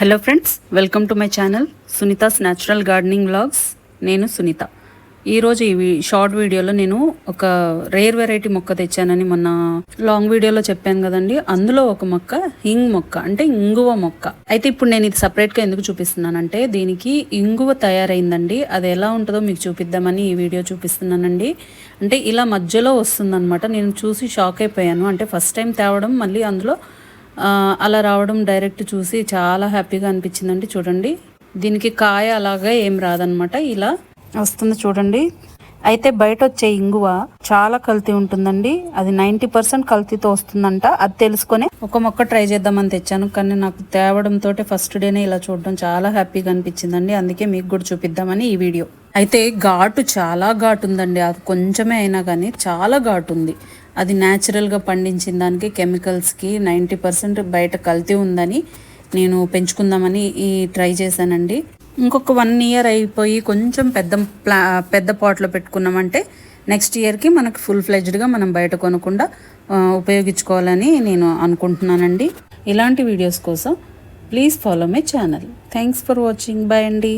Hello friends welcome to my channel Sunitha's natural gardening vlogs నేను సునీత. ఈరోజు ఈ we- short వీడియోలో నేను ఒక రేర్ వెరైటీ మొక్క తెచ్చానని మొన్న లాంగ్ వీడియోలో చెప్పాను కదండి. అందులో ఒక మొక్క హింగ్ మొక్క అంటే ఇంగువ మొక్క. అయితే ఇప్పుడు నేను ఇది సపరేట్గా ఎందుకు చూపిస్తున్నానంటే దీనికి ఇంగువ తయారైందండి. అది ఎలా ఉంటుందో మీకు చూపిద్దామని ఈ వీడియో చూపిస్తున్నానండి. అంటే ఇలా మధ్యలో వస్తుందన్నమాట. నేను చూసి షాక్ అయిపోయాను. అంటే ఫస్ట్ టైం తేవడం మళ్ళీ అందులో అలా రావడం డైరెక్ట్ చూసి చాలా హ్యాపీగా అనిపించిందండి చూడండి. దీనికి కాయ అలాగా ఏం రాదనమాట ఇలా వస్తుంది చూడండి. అయితే బయట వచ్చే ఇంగువ చాలా కల్తీ ఉంటుందండి. అది నైంటీ పర్సెంట్ కల్తీతో వస్తుందంట. అది తెలుసుకొని ఒక మొక్క ట్రై చేద్దామని తెచ్చాను కానీ నాకు తేవడంతో ఫస్ట్ డేనే ఇలా చూడడం చాలా హ్యాపీగా అనిపించిందండి. అందుకే మీకు కూడా చూపిద్దామని ఈ వీడియో. అయితే ఘాటు చాలా ఘాటు ఉందండి. అది కొంచెమే అయినా కానీ చాలా ఘాటు ఉంది. అది న్యాచురల్గా పండించిన దానికి కెమికల్స్కి నైంటీ పర్సెంట్ బయట కల్తీ ఉందని నేను పెంచుకుందామని ఈ ట్రై చేశానండి. ఇంకొక వన్ ఇయర్ అయిపోయి కొంచెం పెద్ద ప్లా పెద్ద పాట్లో పెట్టుకున్నామంటే నెక్స్ట్ ఇయర్కి మనకు ఫుల్ ఫ్లెజ్డ్గా మనం బయట కొనకుండా ఉపయోగించుకోవాలని నేను అనుకుంటున్నానండి. ఇలాంటి వీడియోస్ కోసం please follow my channel thanks for watching bye అండి.